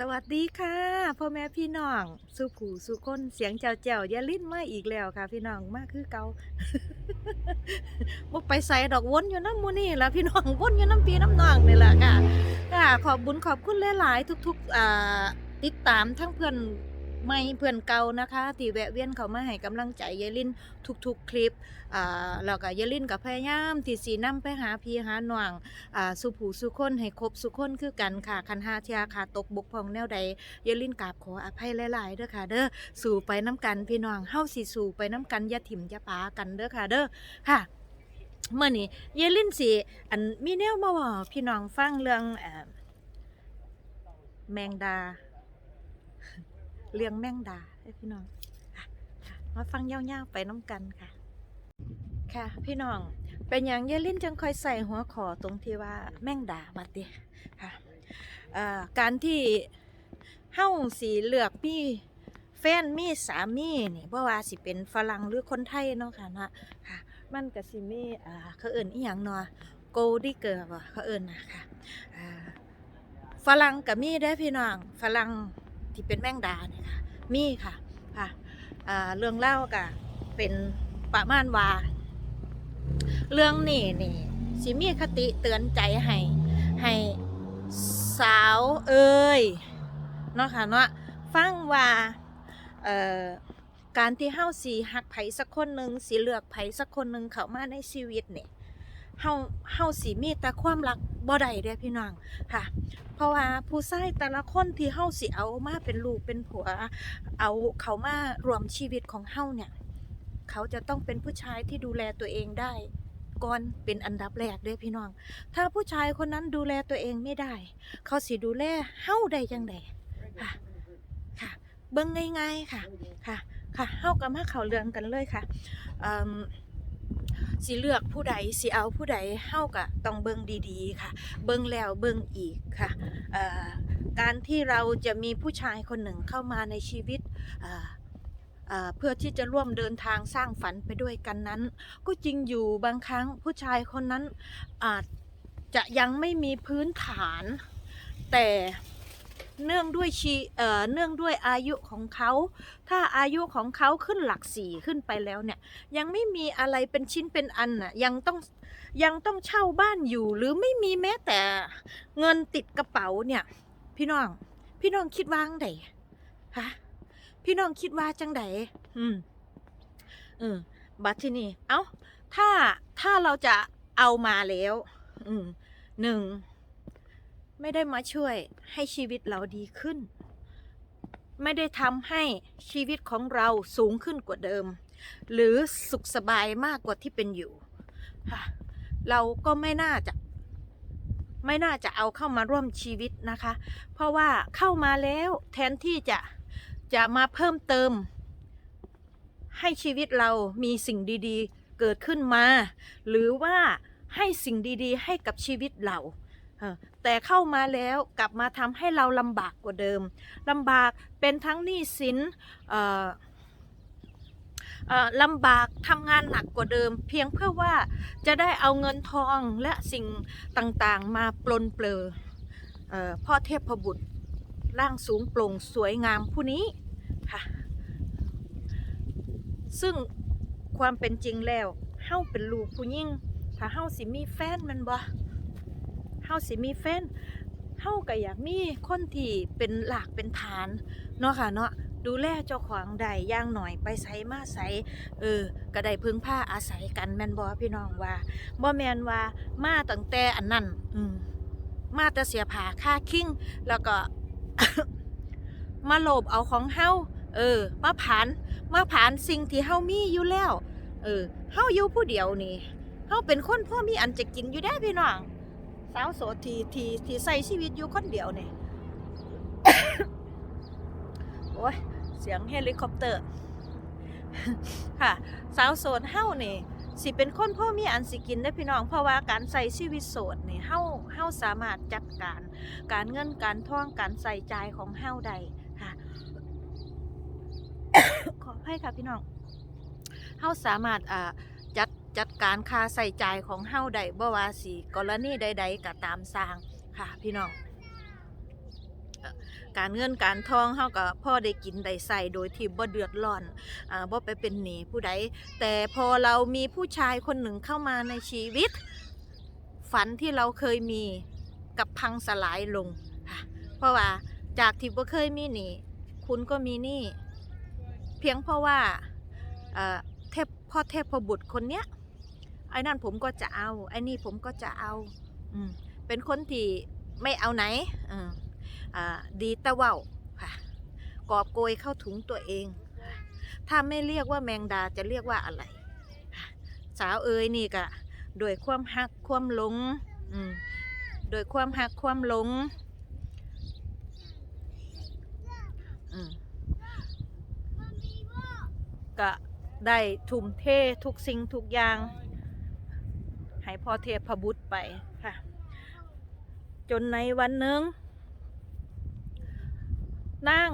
สวัสดีค่ะพ่อแม่พี่น้องสุขูสุคนเสียงเจ้าเจ้ายาลิ้นมาอีกแล้วค่ะ พี่น้องมากคือเกาบ่ไปใส่ดอกวนอยู่น้ำมูนี่แล้วพี่น้องวนอยู่น้ำปีน้ำนองนี่แหละค่ะค่ะขอบบุญขอบคุณหลายๆทุกๆติดตามทั้งเพื่อน ใหม่เพื่อนเก่านะคะที่แวะเวียนเขามาให้กำลังใจยายลินทุกๆ คลิปอ่าแล้วก็ยายลินกับพยายามที่สีนำไปหาพี่หาหน้องอ่าสุผูสุคนให้ครบสุคนคือกันค่ะคันหาเทียขาตกบกพร่องแนวใดอย่าลิ้นกราบขออภัยหลายๆเด้อค่ะ เด้อสู่ไปน้ำกันพี่น้องเฮาสิสู่ไปน้ำกันอย่าถิ่มอย่าปากันเด้อค่ะ เด้อค่ะเมื่อนี้เยลินสิอันมีแนวมาว่าพี่น้องฟังเรื่องแมงดา เรื่องแมงดาเด้พี่น้องมาฟังยาวๆไปน้ำกันค่ะ ค่ะ พี่น้องเป็นอย่างเยลินจังคอยใส่หัวขอตรงที่ว่าแมงดาบัดเดียค่ะการที่เฮาสีเหลือกมีแฟนมีสามีนี่บ่ว่าสิเป็นฝรั่งหรือคนไทยเนาะค่ะนะค่ะ มันก็สิมีอ่าเขาเอิ้นอีหยังเนาะโกดิเกอร์บ่เขาเอิ้นนะค่ะฝรั่งก็มีได้พี่น้องฝรั่ง ที่เป็นแมงดาเนี่ยค่ะมีค่ะค่ะเรื่องเล่าก็เป็นประมาณว่าเรื่องนี้นี่สิมีคติเตือนใจให้ให้สาวเอ่ยเนาะค่ะเนาะฟังว่าเอ่อการที่เฮาสิหักไผสักคนหนึ่งสิเลือกไผสักคนหนึ่งเข้ามาในชีวิตเนี่ย เฮาเฮาสิมีแต่ความรักบ่ได้เด้อพี่น้องค่ะ เพราะว่าผู้ชายแต่ละคนที่เฮาสิเอามาเป็นลูกเป็นผัว เอาเขามารวมชีวิตของเฮาเนี่ย เขาจะต้องเป็นผู้ชายที่ดูแลตัวเองได้ก่อนเป็นอันดับแรกเด้อพี่น้อง ถ้าผู้ชายคนนั้นดูแลตัวเองไม่ได้ เขาสิดูแลเฮาได้ยังไงค่ะค่ะ เบิ่งง่ายๆค่ะค่ะค่ะเฮากับมาเข้าเรื่องกันเลยค่ะเอิ่ม สิเลือกผู้ใดสิเอาผู้ใดเฮาก็ต้องเบิ่งดีๆค่ะ เบิ่งแล้วเบิ่งอีกค่ะการที่เราจะมีผู้ชายคนหนึ่งเข้ามาในชีวิตเอ่อเอ่อเพื่อที่จะร่วมเดินทางสร้างฝันไปด้วยกันนั้น ก็จริงอยู่บางครั้งผู้ชายคนนั้นอาจจะยังไม่มีพื้นฐานแต่ เนื่องด้วยชีเอ่อเนื่องด้วยอายุของเขา ถ้าอายุของเขาขึ้นหลักสี่ขึ้นไปแล้วเนี่ย ยังไม่มีอะไรเป็นชิ้นเป็นอันน่ะยังต้องยังต้องเช่าบ้านอยู่ หรือไม่มีแม้แต่เงินติดกระเป๋าเนี่ย พี่น้อง พี่น้องคิดว่างไดฮะพี่น้องคิดว่าจังไดอืมเออบัดที่นี่เอ้าถ้าถ้าเราจะเอามาแล้ว อืมหนึ่ง ไม่ได้มาช่วยให้ชีวิตเราดีขึ้น ไม่ได้ทำให้ชีวิตของเราสูงขึ้นกว่าเดิม หรือสุขสบายมากกว่าที่เป็นอยู่ เราก็ไม่น่าจะไม่น่าจะเอาเข้ามาร่วมชีวิตนะคะ เพราะว่าเข้ามาแล้วแทนที่จะจะมาเพิ่มเติม ให้ชีวิตเรามีสิ่งดีๆ เกิดขึ้นมา หรือว่าให้สิ่งดีๆ ให้กับชีวิตเรา แต่เข้ามาแล้วกลับมาทำให้เราลำบากกว่าเดิมลำบากเป็นทั้งหนี้สินเอ่อลำบากทำงานหนักกว่าเดิม เพียงเพื่อว่าจะได้เอาเงินทองและสิ่งต่างๆมาปลนเปลือพ่อเทพบุตรร่างสูงโปร่งสวยงามผู้นี้ค่ะ ซึ่งความเป็นจริงแล้วเฮาเป็นลูกผู้ยิ่งถ้าเฮาสิมีแฟนมันบ่ เฮาสิมีแฟนเฮาก็อยากมีคนที่เป็นหลักเป็นฐานเนาะค่ะเนาะดูแลเจ้าของได้ย่างหน่อยไปไสมาไสเออก็ได้พึ่งพาอาศัยกันแม่นบ่พี่น้องว่าบ่แม่นว่ามาตั้งแต่อันนั้นอืมมาแต่เสียผาค่าคิงแล้วก็ มาโลบเอาของเฮาเออ มาผานมาผานสิ่งที่เฮามีอยู่แล้ว เออเฮาอยู่ผู้เดียวนี่เฮาเป็นคนพ่อมีอันจะกินอยู่ได้พี่น้อง สาวโสดที่ที่ที่ใส่ชีวิตอยู่คนเดียวเนี่ยโอ้ยเสียงเฮลิคอปเตอร์ ค่ะ สาวโสดเฮาเนี่ยสิเป็นคนพ่อมีอันสิกินได้พี่น้องเพราะว่าการใส่ชีวิตโสดเนี่ยเฮาเฮาสามารถจัดการการเงินการท่องการใส่ใจของเฮาได้ค่ะ ขอให้ค่ะพี่น้องเฮาสามารถอ่าจัด จัดการค่าใส่ใจายของเฮาได้บ่ว่าสิกรณีใดๆก็ตามสร้างค่ะพี่น้องการเงินการทองเฮาก็พ่อได้กินได้ใส่โดยที่บ่เดือดร้อนอ่าบ่ไปเป็นหนี้ผู้ใด แต่พอเรามีผู้ชายคนหนึ่งเข้ามาในชีวิต ฝันที่เราเคยมีกับพังสลายลงค่ะเพราะว่าจากที่บ่เคยมีหนี้คุณก็มีหนี้เพียงเพราะว่าเอ่อเทพพ่อเทพบุตรคนเนี้ย ไอ้นั่นผมก็จะเอา ไอ้นี่ผมก็จะเอาอืมเป็นคนที่ไม่เอาไหนอืมอ่าดีแตะเว้าค่ะกอบโกยเข้าถุงตัวเอง ถ้าไม่เรียกว่าแมงดาจะเรียกว่าอะไร สาวเอ๋ยนี่ก็โดยความหักความหลงอืมโดยความหักความหลงก็ได้ทุ่มเททุกสิ่งทุกอย่าง ให้พ่อเทพบุตรไปค่ะ จนในวันหนึ่งนาง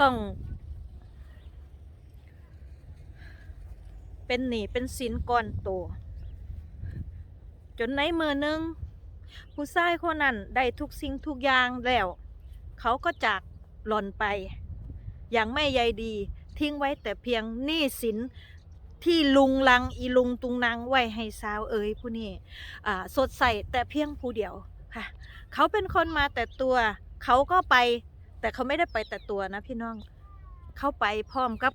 ต้องเป็นหนี้เป็นสินก้อนโต จนในมือหนึ่งผู้ชายคนนั้นได้ทุกสิ่งทุกอย่างแล้ว เขาก็จากหล่อนไป อย่างไม่ใยดีทิ้งไว้แต่เพียงหนี้สิน ที่ลุงลังอีลุงตุงนางไว้ให้สาวเอ๋ยผู้นี้สดใสแต่เพียงผู้เดียวค่ะ เขาเป็นคนมาแต่ตัวเขาก็ไป แต่เขาไม่ได้ไปแต่ตัวนะพี่น้อง เขาไปพร้อมกับ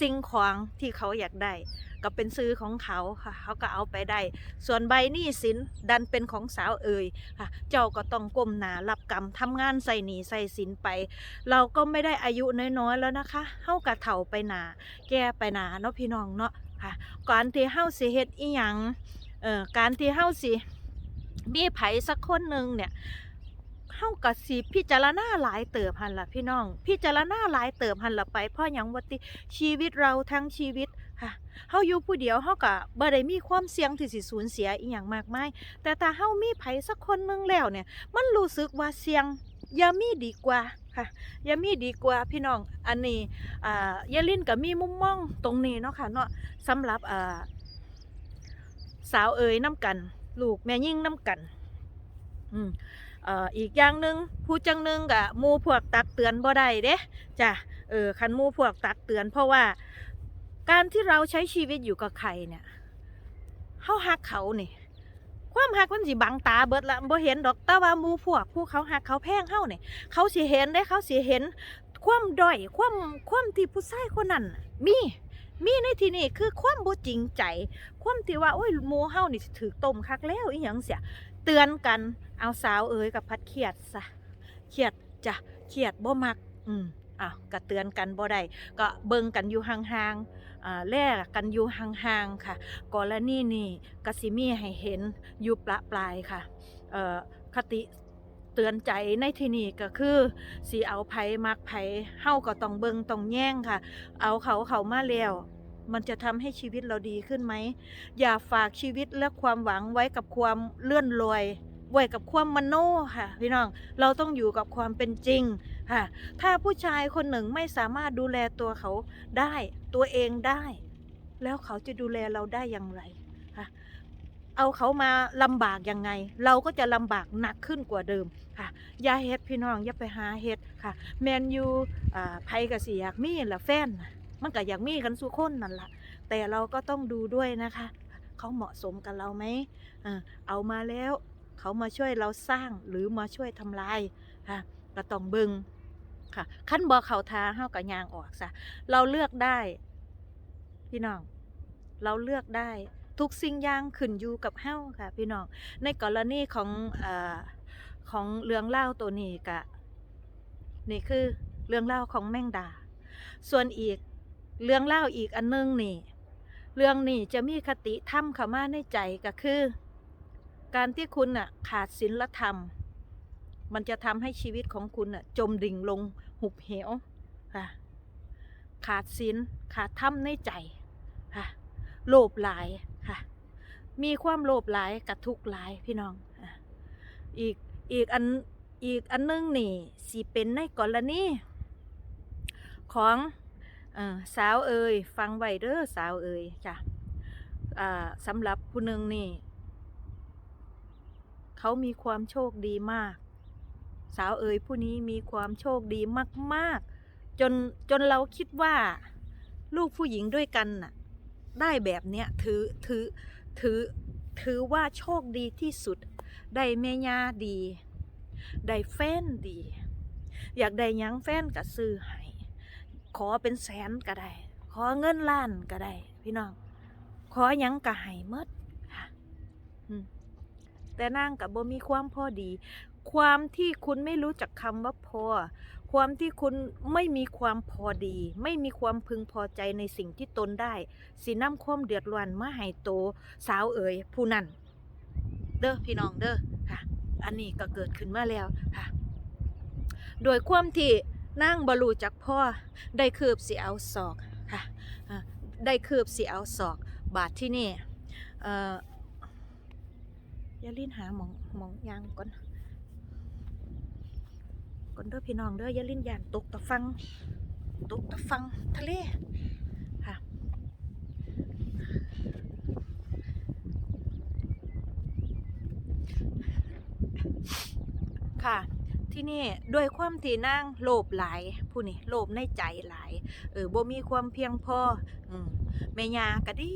สิ่งของที่เขาอยากได้ ก็เป็นซื้อของเขาค่ะเขาก็เอาไปได้ ส่วนใบหนี้สินดันเป็นของสาวเอ๋ยค่ะ เจ้าก็ต้องก้มหนารับกรรมทำงานใส่หนีใส่สินไป เราก็ไม่ได้อายุน้อยๆแล้วนะคะเฮากะเฒ่าไปหนา แก่ไปหนาเนาะพี่น้องเนาะค่ะการที่เฮาสิเฮ็ดอีหยังเอ่อการที่เฮาสิมีไผสักคนหนึ่งเนี่ยเฮาก็สิพิจารณาหลายเติบหันละพี่น้อง พิจารณาหลายเติบหันละไปเพราะหยังว่าติชีวิตเราทั้งชีวิต ค่ะเฮาอยู่ผู้เดียวเฮาก็บ่ได้มีความเสี่ยงที่สิสูญเสียอีหยังมากมาย แต่ถ้าเฮามีไผสักคนนึงแล้วเนี่ย มันรู้สึกว่าเสี่ยงอย่ามีดีกว่าค่ะอย่ามีดีกว่าพี่น้อง อันนี้อ่ายาลินก็มีมุมมองตรงนี้เนาะค่ะเนาะสำหรับอ่าสาวเอ๋ยน้ำกัน ลูกแม่ยิ่งน้ำกัน อืมเอ่ออีกอย่างหนึ่งผู้จังหนึ่งกะมูพวกตักเตือนบ่ได้เด้จ้ะเออคันมูพวกตักเตือนเพราะว่า การที่เราใช้ชีวิตอยู่กับใครเนี่ยเฮาฮักเขานี่ความฮักมันสิบังตาเบิดละบ่เห็นดอกแต่ว่ามูพวกผู้เขาฮักเขาแพงเฮาเนี่ยเขาสิเห็นได้เขาสิเห็น ความด้อยความความที่ผู้ชายคนนั้นมีมีในที่นี้คือความบ่จริงใจ ความที่ว่าโอ้ยหมูเฮานี่ถือต้มคักแล้วอีหยังเสียเตือนกันเอาสาวเอ๋ยกับพัดเครียดซะเครียดจ้ะเครียดบ่มัก อืม อ้าวก็เตือนกันบ่ได้ก็เบิ่งกันอยู่ห่างๆอ่าแลกกันอยู่ห่างๆค่ะกรณีนี้ก็สิมีให้เห็นอยู่ประปรายค่ะเอ่อคติเตือนใจในที่นี้ก็คือสีเอาไผมักไผเฮาก็ต้องเบิงต้องแย่งค่ะ เอาเขาเขามาแล้วมันจะทำให้ชีวิตเราดีขึ้นไหม อย่าฝากชีวิตและความหวังไว้กับความเลื่อนลอยไว้กับความมโนค่ะพี่น้อง เราต้องอยู่กับความเป็นจริง ค่ะถ้าผู้ชายคนหนึ่งไม่สามารถดูแลตัวเขาได้ตัวเองได้ แล้วเขาจะดูแลเราได้อย่างไรค่ะเอาเขามาลำบากยังไง เราก็จะลำบากหนักขึ้นกว่าเดิมค่ะอย่าเฮ็ดพี่น้องอย่าไปหาเฮ็ดค่ะแมนยูอ่าไผก็สิอยากมีละแฟนมันก็อยากมีกันสุคนนั่นละแต่เราก็ต้องดูด้วยนะคะเขาเหมาะสมกับเราไหมเอามาแล้ว เขามาช่วยเราสร้างหรือมาช่วยทำลายค่ะ ก็ต้องเบิงค่ะขั้นบอเขาท้าเฮากับยางออกซะเราเลือกได้ พี่น้อง เราเลือกได้ทุกสิ่งอย่างขึ้นอยู่กับเฮาค่ะ พี่น้อง ในกรณีของอของเรื่องเล่าตัวนี้กะนี่คือเรื่องเล่าของแมงดา ส่วนอีกเรื่องเล่าอีกอันนึงนี่ เรื่องนี้จะมีคติธรรมเข้ามาในใจก็คือ การที่คุณน่ะขาดศีลธรรม มันจะทำให้ชีวิตของคุณน่ะจมดิ่งลงหุบเหวค่ะขาดศีลขาดธรรมในใจค่ะโลภหลายค่ะ มีความโลภหลายกับทุกข์หลายพี่น้องอีกอีกอันอีกอันนึงนี่สิเป็นในกรณีของอสาวเอ่ยฟังไวเด้อสาวเอ่ยจ้ะอ่าสำหรับผู้หนึ่งนี่ เขามีความโชคดีมาก สาวเอ๋ยผู้นี้มีความโชคดีมาก ๆ จนจนเราคิดว่า ลูกผู้หญิงด้วยกันน่ะ ได้แบบเนี้ยถือถือถือถือว่าโชคดีที่สุด ได้เมยาดี ได้แฟนดี อยากได้ยังแฟนก็ซื้อให้ขอเป็นแสนก็ได้ ขอเงินล้านก็ได้ พี่น้อง ขอยังก็ให้หมดแต่นางกับบ่มีความพอดี ความที่คุณไม่รู้จักคำว่าพอ ความที่คุณไม่มีความพอดี ไม่มีความพึงพอใจในสิ่งที่ตนได้สินำความเดือดร้อนมาให้โต สาวเอ๋ยผู้นั้นเด้อพี่น้องเด้อค่ะ อันนี้ก็เกิดขึ้นมาแล้วค่ะ โดยความที่นางบรูจากพ่อได้คืบสิเอาศอกค่ะได้คืบสิเอาศอก บาทที่นี่เอ่ออย่าลิ้นหาหมองหมองยางก่อน นเด้อพี่น้องเด้อย่าลิ้นยานตกตะฟังตกตะฟังทะเลค่ะค่ะที่นี่ด้วยความที่นางโลภหลาย ผู้นี่โลภในใจหลาย เออบ่มีความเพียงพออืมแม่ยาก็ดี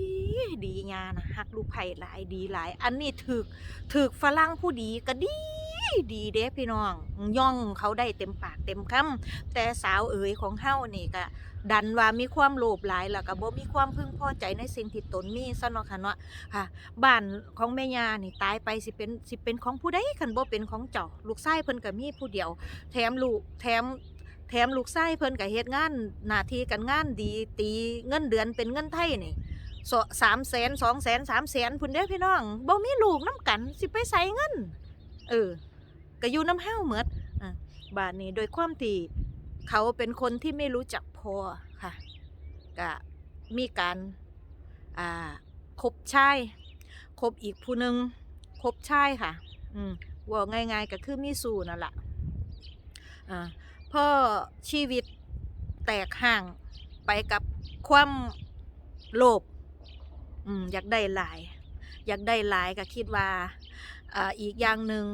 ดียานะหักลูกไผ่หลายดีหลาย อันนี้ถึกถึกฝรั่งผู้ดีก็ดี ดีเด้พี่น้อง ย่องเขาได้เต็มปากเต็มคำแต่สาวเอ๋ยของเฮานี่ก็ดันว่ามีความโลภหลายแล้วก็บ่มีความพึงพอใจในสิ่งที่ตนมีซะเนาะค่ะเนาะค่ะบ้านของแม่ยานี่ตายไปสิเป็นสิเป็นของผู้ใดคันบ่เป็นของเจ้าลูกชายเพิ่นก็มีผู้เดียว แถมลูกแถมแถมลูกชายเพิ่นก็เฮ็ดงานหน้าที่การงานดีตีเงินเดือนเป็นเงินไทยนี่สามแสนสองแสนสามแสนพุ่นเด้อพี่น้องบ่มีลูกน้ำกัน สิไปใส่เงิน เออ ก็อยู่น้ำเฮาเหมือดอะบ้านนี้โดยความที่เขาเป็นคนที่ไม่รู้จักพอค่ะก็มีการอ่าคบชายคบอีกผู้หนึ่งคบชายค่ะ อืมว่าง่ายๆก็คือมีสู่นั่นแหละอ่าพอชีวิตแตกห่างไปกับความโลภอืมอยากได้หลาย อยากได้หลายก็คิดว่า อีกอย่างหนึ่ง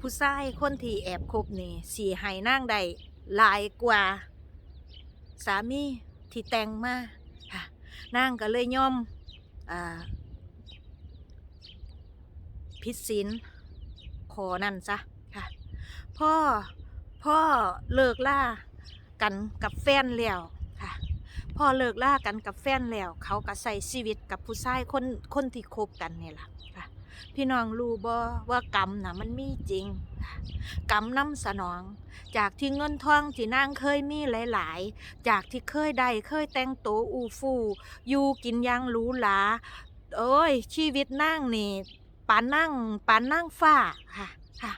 ผู้ชายคนที่แอบคบนี่สีให้นางได้หลายกว่า สามีที่แต่งมาค่ะนางก็เลยยอมอพิดศีลขอนั่นซะค่ะพ่อพ่อเลิกล่ากันกับแฟนแล้วค่ะพ่อเลิกล่ากันกับแฟนแล้ว เขาก็ใส่ชีวิตกับผู้ชายคนคนที่คบกันนี่แหละค่ะ พี่น้องรู้บ่ว่ากรรมนะมันมีจริง กรรมนำสนอง จากที่เงินทองที่นางเคยมีหลาย ๆ จากที่เคยได้เคยแต่งตัวอูฟูอยู่กินยังหรูหราเอ้ย ชีวิตนางนี่ปานนั่งปานนั่งฟ้าค่ะค่ะ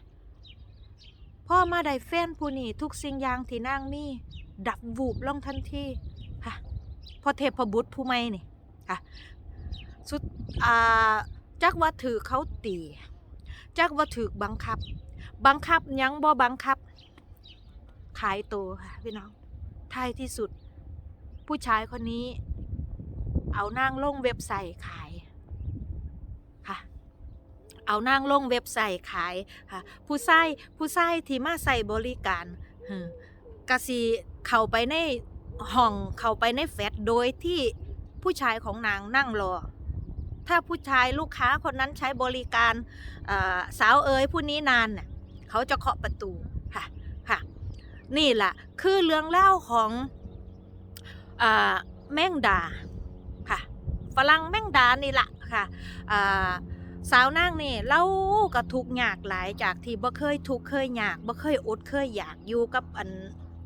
พ่อมาได้แฟนผู้นี้ทุกสิ่งอย่างที่นางมีดับวูบลงทันทีค่ะพอเทพบุตรผู้ไม่นี่ค่ะสุดอ่า จักว่าถือเขาตีจักว่าถือบังคับ บังคับยังบ่บังคับ ขายตัวค่ะพี่น้องท้ายที่สุด ผู้ชายคนนี้ เอานางลงเว็บไซต์ขายค่ะ เอานางลงเว็บไซต์ขายค่ะ ผู้ชายผู้ชายที่มาใส่บริการกะสีเข้าไปในห้องเข้าไปในแฟลตโดยที่ผู้ชายของนางนั่งรอ ถ้าผู้ชายลูกค้าคนนั้นใช้บริการสาวเอ๋ยผู้นี้นานน่ะเขาจะเคาะประตูค่ะค่ะนี่แหละคือเรื่องเล่าของอแม่งดาค่ะฝรั่งแม่งดานี่แหละค่ะสาวนางนี่เล่าก็ทุกข์ยากหลายจากที่บ่เคยทุกข์เคยยากบ่เคยอดเคยอยากอยู่กับอัน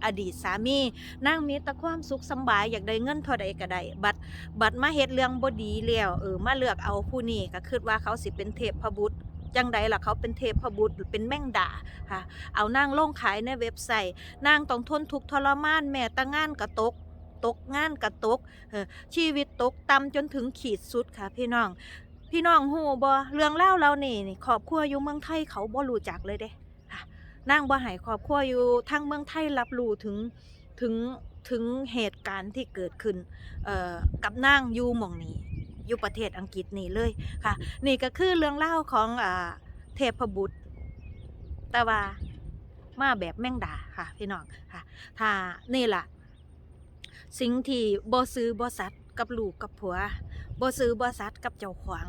อดีตสามีนางมีแต่ความสุขสบายอยากได้เงินเท่าใดก็ได้บัดบัดมาเฮ็ดเรื่องบ่ดีแล้วเออมาเลือกเอาผู้นี้ก็คิดว่าเขาสิเป็นเทพบุตรจังใดล่ะเขาเป็นเทพบุตรหรือเป็นแม่งดาค่ะ เอานางลงขายในเว็บไซต์นางต้องทนทุกข์ทรมานแม่แตะงงานกระตกตกงานกระตกชีวิตตกต่ำจนถึงขีดสุดค่ะ พี่น้อง พี่น้องฮู้บ่เรื่องเล่าเรานี่นี่ครอบครัวอยู่เมืองไทยเขาบ่รู้จักเลยเด้ นางบ่ให้ครอบครัวอยู่ทางเมืองไทยรับรู้ถึงถึงถึงเหตุการณ์ที่เกิดขึ้นเอ่อกับนางอยู่หม่องนี้อยู่ประเทศอังกฤษนี่เลยค่ะ นี่ก็คือเรื่องเล่าของอ่าเทพบุตรแต่ว่ามาแบบแม่งดาค่ะพี่น้องค่ะถ้านี่ล่ะ สิ่งที่บ่ซื้อบ่สัตย์กับลูกกับผัวบ่ซื้อบ่สัตย์กับเจ้าของ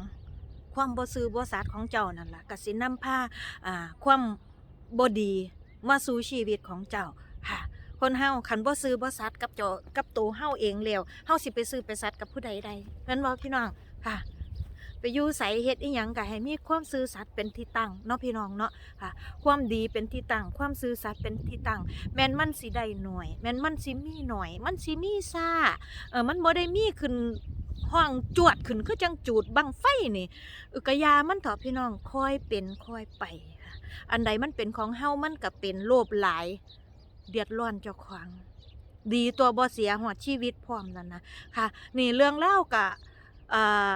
ความบ่ซื้อบ่สัตย์ของเจ้านั่นล่ะก็สินำพาอ่าความ บ่ดีมาสู่ชีวิตของเจ้าค่ะคนเฮาคันบ่ซื้อบ่สัตย์กับเจ้ากับตัวเฮาเองแล้วเฮาสิไปซื้อไปสัตย์กับผู้ใดใดนั่นบ่พี่น้องค่ะ ไปอยู่ใสเฮ็ดอีหยังก็ให้มีความซื่อสัตย์เป็นที่ตั้งเนาะพี่น้องเนาะค่ะ ความดีเป็นที่ตั้ง ความซื่อสัตย์เป็นที่ตั้ง แม้นมันสิได้หน่วยแม้นมันสิมีหน่อย มันสิมีซ่าเออมันบ่ได้มีขึ้นห้องจวดขึ้นคือจังจูดบังไฟนี่ออกะยามันเถอะพี่น้องคอยเป็นคอยไป อันใดมันเป็นของเฮามันก็เป็นโลภหลาย เดือดร้อนเจ้าของดีตัวบ่เสียหอดชีวิตพร้อมแล้วนะค่ะ นี่เรื่องเล่ากะเอ่อ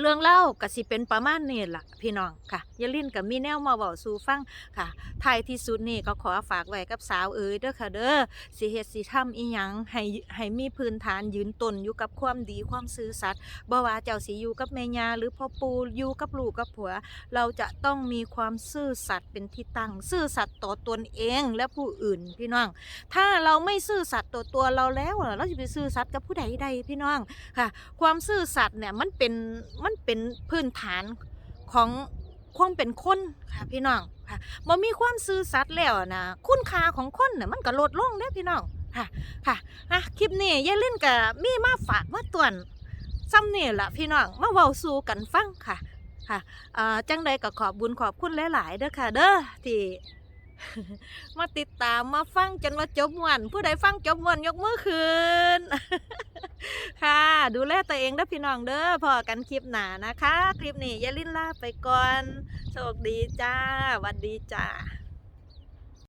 เรื่องเล่าก็สิเป็นประมาณนี้ล่ะพี่น้องค่ะอย่าลินกับมีแนวมาเว้าสู่ฟังค่ะท้ายที่สุดนี่ก็ขอฝากไว้กับสาวเอ๋ยเด้อค่ะเด้อสิเฮ็ดสิทำอีหยังให้ให้มีพื้นฐานยืนตนอยู่กับความดีความซื่อสัตย์บ่ว่าเจ้าสิอยู่กับแม่ยาหรือพ่อปู่อยู่กับลูกกับผัว เราจะต้องมีความซื่อสัตย์เป็นที่ตั้ง ซื่อสัตย์ต่อตนเองและผู้อื่นพี่น้อง ถ้าเราไม่ซื่อสัตย์ต่อตัวเราแล้วเราจะไปซื่อสัตย์กับผู้ใดใดพี่น้องค่ะ ความซื่อสัตย์เนี่ยมันเป็นมันเป็นพื้นฐานของความเป็นคนค่ะพี่น้องค่ะบ่มีความซื่อสัตย์แล้วนะคุณค่าของคนเนี่ยมันก็ลดลงเด้พี่น้องค่ะค่ะอะคลิปนี้อย่าลืมกับมีมาฝากมาตวนซ้ำนี่ละพี่น้องมาเว้าสู่กันฟังค่ะค่ะจังใดก็ขอบบุญขอบคุณหลายๆเด้อค่ะ เด้อที่ มาติดตามมาฟังจนว่าจบมวน ผู้ใดฟังจบมวนยกมือคืน ค่ะ ดูแลตัวเองด้พี่น้องเด้อพอกันคลิปหน้านะคะ คลิปนี้อย่าลินลาไปก่อน โชคดีจ้าวันดีจ้า